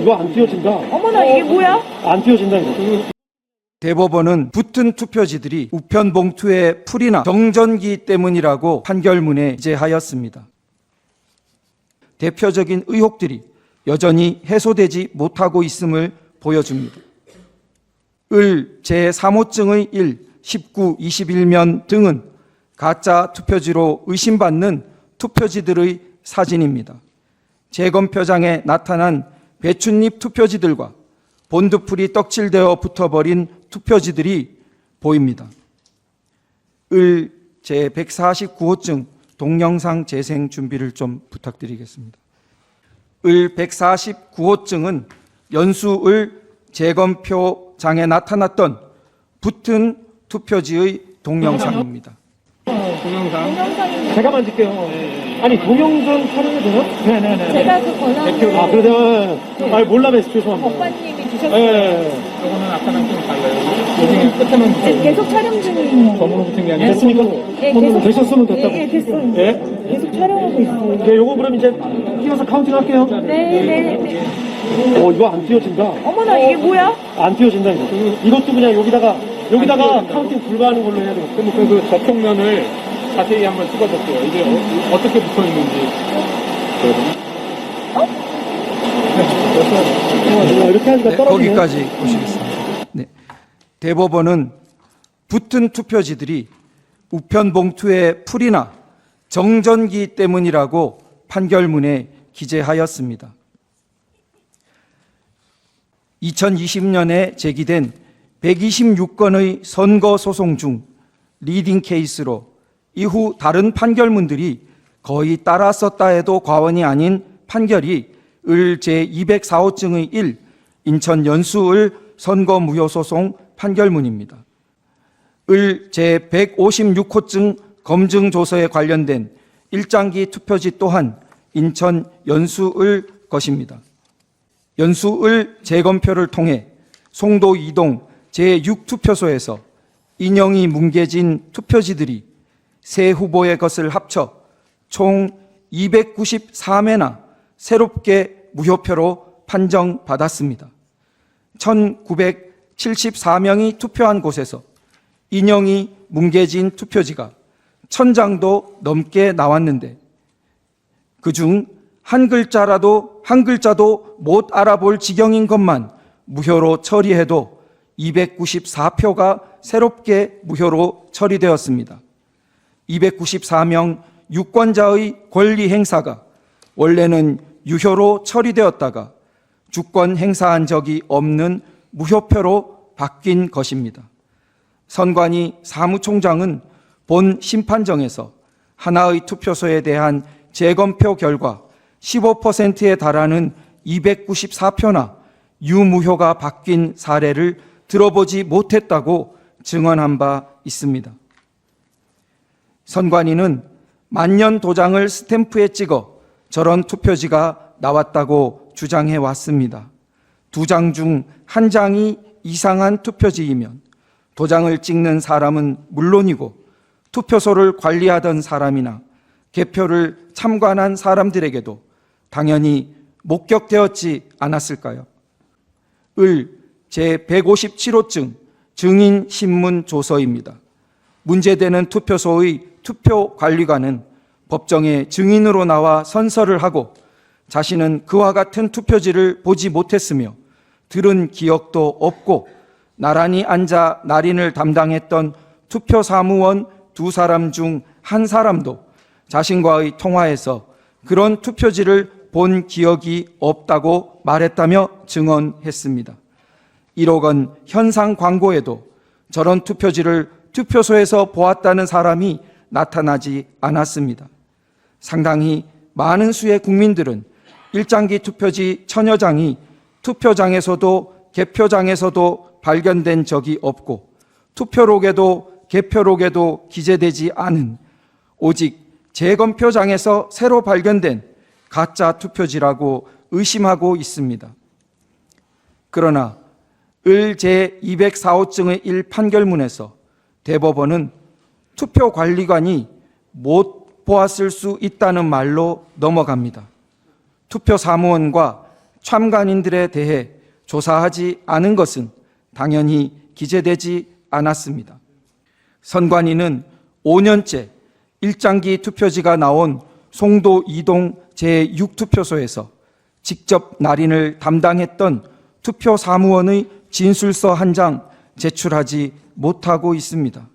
이거 안 띄워진다. 어머나 이게 뭐야? 안 띄워진다 이거. 대법원은 붙은 투표지들이 우편 봉투에 풀이나 정전기 때문이라고 판결문에 기재하였습니다. 대표적인 의혹들이 여전히 해소되지 못하고 있음을 보여줍니다. 을 제3호증의 1, 19, 21면 등은 가짜 투표지로 의심받는 투표지들의 사진입니다. 재검표장에 나타난 배춧잎 투표지들과 본드풀이 떡칠되어 붙어버린 투표지들이 보입니다. 을 제149호증 동영상 재생 준비를 좀 부탁드리겠습니다. 을 149호증은 연수을 재검표장에 나타났던 붙은 투표지의 동영상입니다. 동영상입니다. 제가 만질게요. 아니 동영상 촬영이 되나? 네네네. 제가 그 권한을 아 그러면 아 몰라 뵈서 죄송합니다. 법관님이 주셨어요. 예. 이거는 아까랑 좀 달라요. 여기 끝에만 지금 계속 촬영 중이에요. 검으로 붙은 게 아니라 됐습니까? 예, 손으로 되셨으면 됐다고. 예, 예, 됐어요. 예? 계속 촬영하고 있어요. 네, 요거 그럼 이제 띄워서 카운팅 할게요. 네, 네, 네. 어, 이거 안 띄워진다. 어머나 이게 뭐야? 안 띄워진다, 이거. 이것도 그냥 여기다가, 여기다가 카운팅 불가하는 걸로 해야 되겠다. 그럼 그 접촉면을 자세히 한번 찍어볼게요. 이게 어, 떻게 붙어 있는지. 어, 이렇게 하니까 네, 떨어지네. 거기까지 보시겠습니다. 네. 대법원은 붙은 투표지들이 우편 봉투에 풀이나 정전기 때문이라고 판결문에 기재하였습니다. 2020년에 제기된 126건의 선거 소송 중 리딩 케이스로 이후 다른 판결문들이 거의 따랐었다 해도 과언이 아닌 판결이 을 제204호증의 1 인천 연수을 선거 무효 소송 판결문입니다. 을 제156호증 검증 조서에 관련된 일장기 투표지 또한 인천 연수을 것입니다. 연수을 재검표를 통해 송도 이동 제6투표소에서 인형이 뭉개진 투표지들이 세 후보의 것을 합쳐 총 294매나 새롭게 무효표로 판정받았습니다. 1974명이 투표한 곳에서 인형이 뭉개진 투표지가 천 장도 넘게 나왔는데 그 중 한 글자라도 한 글자도 못 알아볼 지경인 것만 무효로 처리해도 294표가 새롭게 무효로 처리되었습니다. 294명 유권자의 권리 행사가 원래는 유효로 처리되었다가 주권 행사한 적이 없는 무효표로 바뀐 것입니다. 선관위 사무총장은 본 심판정에서 하나의 투표소에 대한 재검표 결과 15%에 달하는 294표나 유무효가 바뀐 사례를 들어보지 못했다고 증언한 바 있습니다. 선관위는 만년 도장을 스탬프에 찍어 저런 투표지가 나왔다고 주장해 왔습니다. 두 장 중 한 장이 이상한 투표지이면 도장을 찍는 사람은 물론이고 투표소를 관리하던 사람이나 개표를 참관한 사람들에게도 당연히 목격되었지 않았을까요? 을 제157호증 증인 신문 조서입니다. 문제되는 투표소의 투표 관리관은 법정에 증인으로 나와 선서를 하고 자신은 그와 같은 투표지를 보지 못했으며 들은 기억도 없고 나란히 앉아 날인을 담당했던 투표 사무원 두 사람 중 한 사람도 자신과의 통화에서 그런 투표지를 본 기억이 없다고 말했다며 증언했습니다. 1억 원 현상 광고에도 저런 투표지를 투표소에서 보았다는 사람이 나타나지 않았습니다. 상당히 많은 수의 국민들은 일장기 투표지 천여 장이 투표장에서도 개표장에서도 발견된 적이 없고 투표록에도 개표록에도 기재되지 않은 오직 재검표장에서 새로 발견된 가짜 투표지라고 의심하고 있습니다. 그러나 을 제 204호증의 1 판결문에서 대법원은 투표 관리관이 못 보았을 수 있다는 말로 넘어갑니다. 투표 사무원과 참관인들에 대해 조사하지 않은 것은 당연히 기재되지 않았습니다. 선관위는 5년째 일장기 투표지가 나온 송도 이동 제6투표소에서 직접 날인을 담당했던 투표 사무원의 진술서 한 장 제출하지 못하고 있습니다.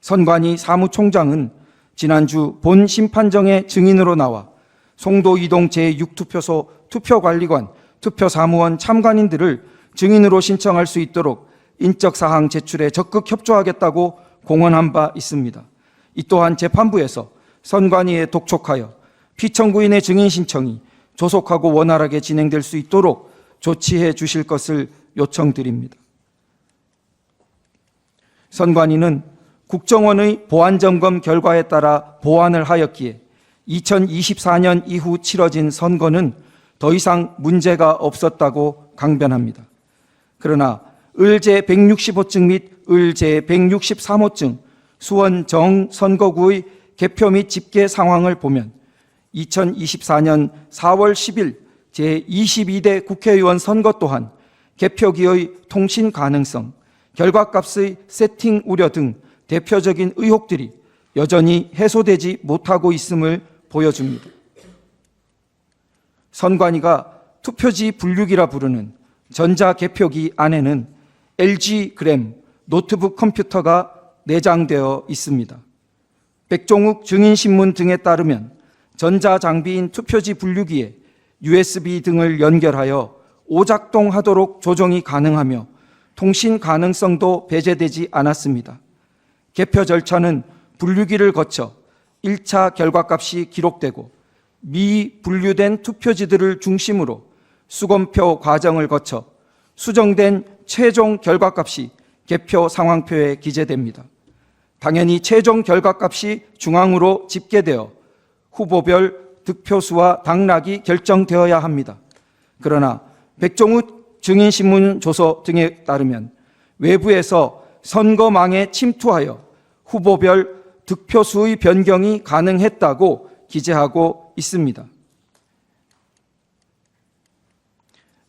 선관위 사무총장은 지난주 본 심판정의 증인으로 나와 송도 이동 제6투표소 투표관리관, 투표사무원 참관인들을 증인으로 신청할 수 있도록 인적사항 제출에 적극 협조하겠다고 공언한 바 있습니다. 이 또한 재판부에서 선관위에 독촉하여 피청구인의 증인 신청이 조속하고 원활하게 진행될 수 있도록 조치해 주실 것을 요청드립니다. 선관위는 국정원의 보안점검 결과에 따라 보완을 하였기에 2024년 이후 치러진 선거는 더 이상 문제가 없었다고 강변합니다. 그러나 을제 165증 및 을제 163호증 수원 정 선거구의 개표 및 집계 상황을 보면 2024년 4월 10일 제22대 국회의원 선거 또한 개표기의 통신 가능성, 결과값의 세팅 우려 등 대표적인 의혹들이 여전히 해소되지 못하고 있음을 보여줍니다. 선관위가 투표지 분류기라 부르는 전자 개표기 안에는 LG 그램 노트북 컴퓨터가 내장되어 있습니다. 백종욱 증인신문 등에 따르면 전자장비인 투표지 분류기에 USB 등을 연결하여 오작동하도록 조정이 가능하며 통신 가능성도 배제되지 않았습니다. 개표 절차는 분류기를 거쳐 1차 결과값이 기록되고 미 분류된 투표지들을 중심으로 수검표 과정을 거쳐 수정된 최종 결과값이 개표 상황표에 기재됩니다. 당연히 최종 결과값이 중앙으로 집계되어 후보별 득표수와 당락이 결정되어야 합니다. 그러나 백종욱 증인신문 조서 등에 따르면 외부에서 선거망에 침투하여 후보별 득표수의 변경이 가능했다고 기재하고 있습니다.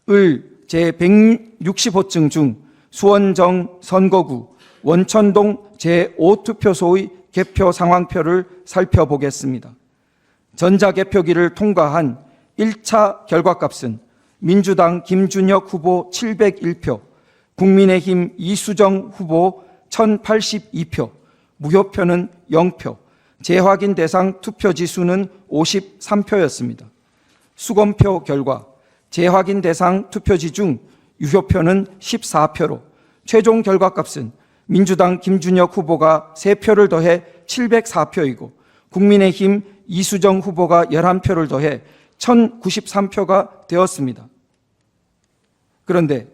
을 제165증 중 수원정 선거구 원천동 제5투표소의 개표 상황표를 살펴보겠습니다. 전자개표기를 통과한 1차 결과값은 민주당 김준혁 후보 701표, 국민의힘 이수정 후보 1082표, 무효표는 0표, 재확인 대상 투표 지 수는 53표였습니다. 수검표 결과 재확인 대상 투표지 중 유효표는 14표로 최종 결과값은 민주당 김준혁 후보가 3표를 더해 704표이고 국민의힘 이수정 후보가 11표를 더해 1093표가 되었습니다. 그런데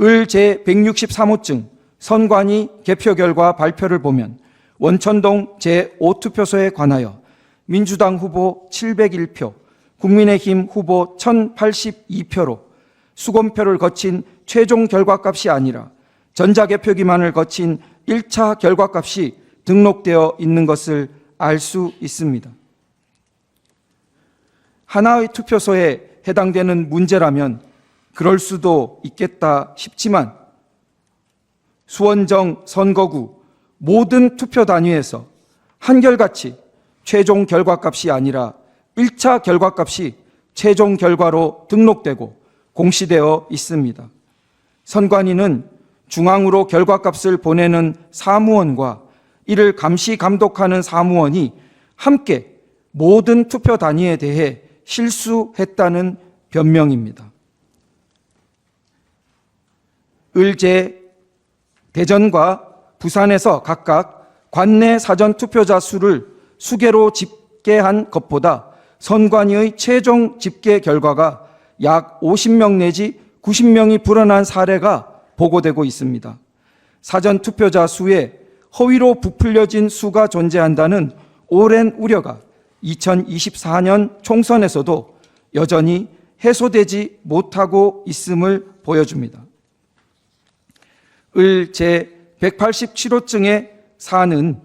을 제163호증 선관위 개표 결과 발표를 보면 원천동 제5투표소에 관하여 민주당 후보 701표, 국민의힘 후보 1082표로 수검표를 거친 최종 결과값이 아니라 전자개표기만을 거친 1차 결과값이 등록되어 있는 것을 알 수 있습니다. 하나의 투표소에 해당되는 문제라면 그럴 수도 있겠다 싶지만 수원정 선거구 모든 투표 단위에서 한결같이 최종 결과값이 아니라 1차 결과값이 최종 결과로 등록되고 공시되어 있습니다. 선관위는 중앙으로 결과값을 보내는 사무원과 이를 감시 감독하는 사무원이 함께 모든 투표 단위에 대해 실수했다는 변명입니다. 을제 대전과 부산에서 각각 관내 사전 투표자 수를 수계로 집계한 것보다 선관위의 최종 집계 결과가 약 50명 내지 90명이 불어난 사례가 보고되고 있습니다. 사전 투표자 수에 허위로 부풀려진 수가 존재한다는 오랜 우려가 2024년 총선에서도 여전히 해소되지 못하고 있음을 보여줍니다. 을 제 187호증의 사는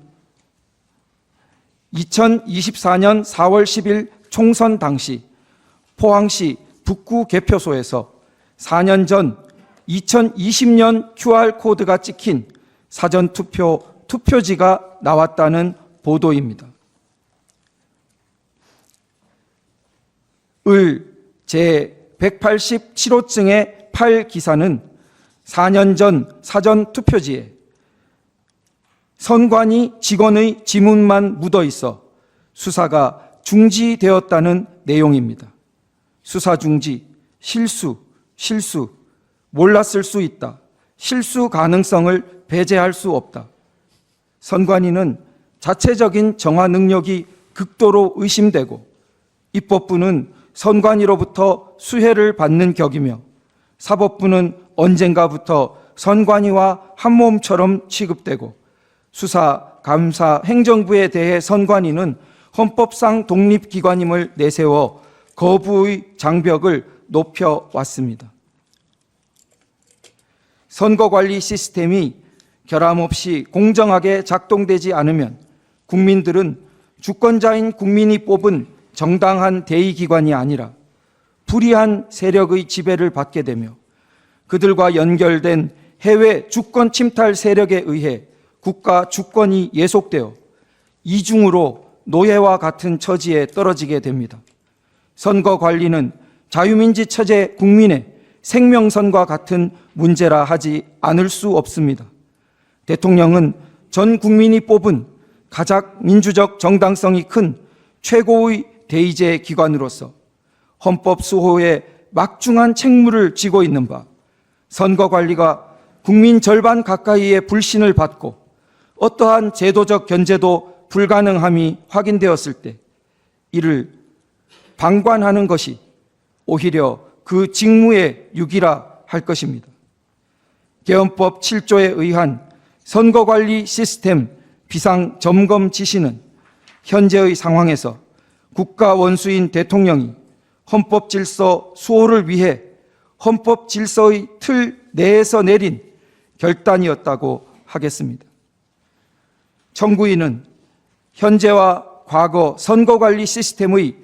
2024년 4월 10일 총선 당시 포항시 북구 개표소에서 4년 전 2020년 QR코드가 찍힌 사전투표 투표지가 나왔다는 보도입니다. 을 제 187호증의 8 기사는 4년 전 사전 투표지에 선관위 직원의 지문만 묻어 있어 수사가 중지되었다는 내용입니다. 수사 중지, 실수, 실수, 몰랐을 수 있다. 실수 가능성을 배제할 수 없다. 선관위는 자체적인 정화 능력이 극도로 의심되고 입법부는 선관위로부터 수혜를 받는 격이며 사법부는 언젠가부터 선관위와 한몸처럼 취급되고 수사, 감사, 행정부에 대해 선관위는 헌법상 독립기관임을 내세워 거부의 장벽을 높여왔습니다. 선거관리 시스템이 결함 없이 공정하게 작동되지 않으면 국민들은 주권자인 국민이 뽑은 정당한 대의기관이 아니라 불의한 세력의 지배를 받게 되며 그들과 연결된 해외 주권 침탈 세력에 의해 국가 주권이 예속되어 이중으로 노예와 같은 처지에 떨어지게 됩니다. 선거 관리는 자유민지 체제 국민의 생명선과 같은 문제라 하지 않을 수 없습니다. 대통령은 전 국민이 뽑은 가장 민주적 정당성이 큰 최고의 대의제 기관으로서 헌법 수호에 막중한 책무를 지고 있는 바 선거 관리가 국민 절반 가까이의 불신을 받고 어떠한 제도적 견제도 불가능함이 확인되었을 때 이를 방관하는 것이 오히려 그 직무의 유기라 할 것입니다. 개헌법 7조에 의한 선거관리 시스템 비상 점검 지시는 현재의 상황에서 국가 원수인 대통령이 헌법 질서 수호를 위해 헌법 질서의 틀 내에서 내린 결단이었다고 하겠습니다. 청구인은 현재와 과거 선거관리 시스템의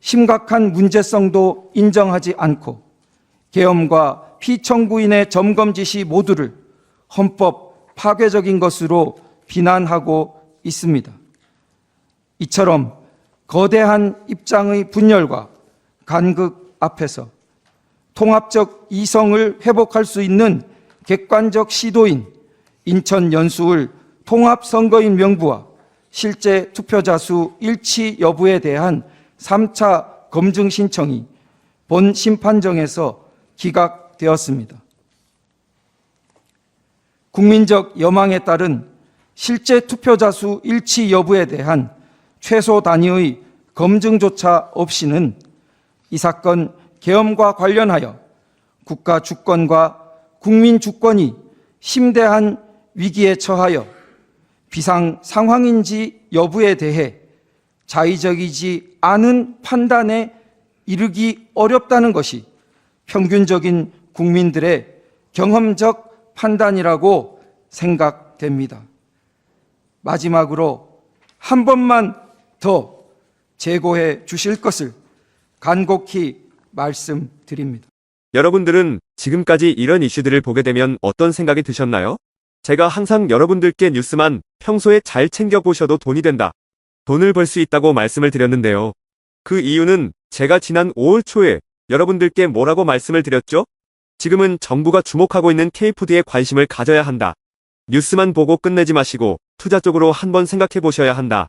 심각한 문제성도 인정하지 않고 계엄과 피청구인의 점검 지시 모두를 헌법 파괴적인 것으로 비난하고 있습니다. 이처럼 거대한 입장의 분열과 간극 앞에서 통합적 이성을 회복할 수 있는 객관적 시도인 인천 연수을 통합선거인 명부와 실제 투표자 수 일치 여부에 대한 3차 검증 신청이 본 심판정에서 기각되었습니다. 국민적 여망에 따른 실제 투표자 수 일치 여부에 대한 최소 단위의 검증조차 없이는 이 사건 계엄과 관련하여 국가 주권과 국민 주권이 심대한 위기에 처하여 비상 상황인지 여부에 대해 자의적이지 않은 판단에 이르기 어렵다는 것이 평균적인 국민들의 경험적 판단이라고 생각됩니다. 마지막으로 한 번만 더 재고해 주실 것을 간곡히 말씀드립니다. 여러분들은 지금까지 이런 이슈들을 보게 되면 어떤 생각이 드셨나요? 제가 항상 여러분들께 뉴스만 평소에 잘 챙겨보셔도 돈이 된다. 돈을 벌 수 있다고 말씀을 드렸는데요. 그 이유는 제가 지난 5월 초에 여러분들께 뭐라고 말씀을 드렸죠? 지금은 정부가 주목하고 있는 K푸드에 관심을 가져야 한다. 뉴스만 보고 끝내지 마시고 투자 쪽으로 한번 생각해 보셔야 한다.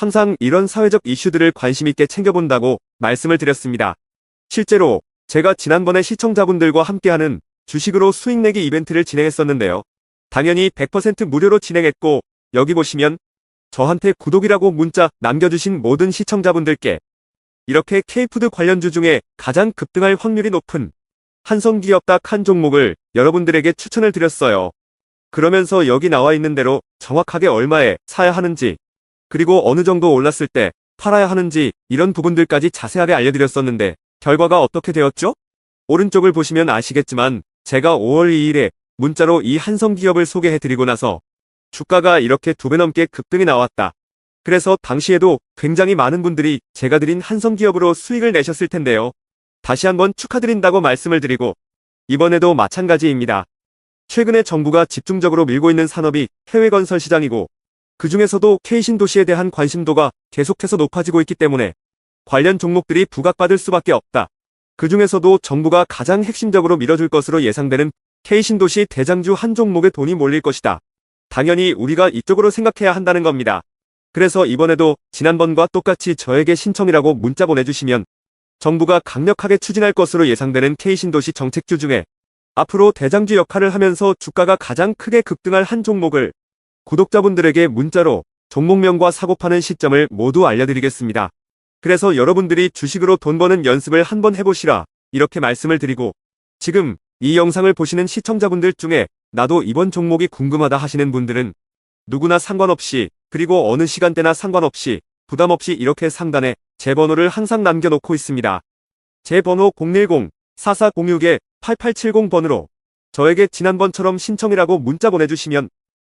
항상 이런 사회적 이슈들을 관심 있게 챙겨본다고 말씀을 드렸습니다. 실제로 제가 지난번에 시청자분들과 함께하는 주식으로 수익 내기 이벤트를 진행했었는데요. 당연히 100% 무료로 진행했고 여기 보시면 저한테 구독이라고 문자 남겨주신 모든 시청자분들께 이렇게 K푸드 관련주 중에 가장 급등할 확률이 높은 한성기업 딱 한 종목을 여러분들에게 추천을 드렸어요. 그러면서 여기 나와 있는 대로 정확하게 얼마에 사야 하는지, 그리고 어느 정도 올랐을 때 팔아야 하는지 이런 부분들까지 자세하게 알려드렸었는데 결과가 어떻게 되었죠? 오른쪽을 보시면 아시겠지만 제가 5월 2일에 문자로 이 한성기업을 소개해드리고 나서 주가가 이렇게 두 배 넘게 급등이 나왔다. 그래서 당시에도 굉장히 많은 분들이 제가 드린 한성기업으로 수익을 내셨을 텐데요. 다시 한번 축하드린다고 말씀을 드리고 이번에도 마찬가지입니다. 최근에 정부가 집중적으로 밀고 있는 산업이 해외 건설 시장이고 그 중에서도 K신도시에 대한 관심도가 계속해서 높아지고 있기 때문에 관련 종목들이 부각받을 수밖에 없다. 그 중에서도 정부가 가장 핵심적으로 밀어줄 것으로 예상되는 K신도시 대장주 한 종목에 돈이 몰릴 것이다. 당연히 우리가 이쪽으로 생각해야 한다는 겁니다. 그래서 이번에도 지난번과 똑같이 저에게 신청이라고 문자 보내주시면 정부가 강력하게 추진할 것으로 예상되는 K신도시 정책주 중에 앞으로 대장주 역할을 하면서 주가가 가장 크게 급등할 한 종목을 구독자분들에게 문자로 종목명과 사고 파는 시점을 모두 알려드리겠습니다. 그래서 여러분들이 주식으로 돈 버는 연습을 한번 해보시라 이렇게 말씀을 드리고 지금 이 영상을 보시는 시청자분들 중에 나도 이번 종목이 궁금하다 하시는 분들은 누구나 상관없이 그리고 어느 시간대나 상관없이 부담 없이 이렇게 상단에 제 번호를 항상 남겨놓고 있습니다. 제 번호 010-4406-8870번으로 저에게 지난번처럼 신청이라고 문자 보내주시면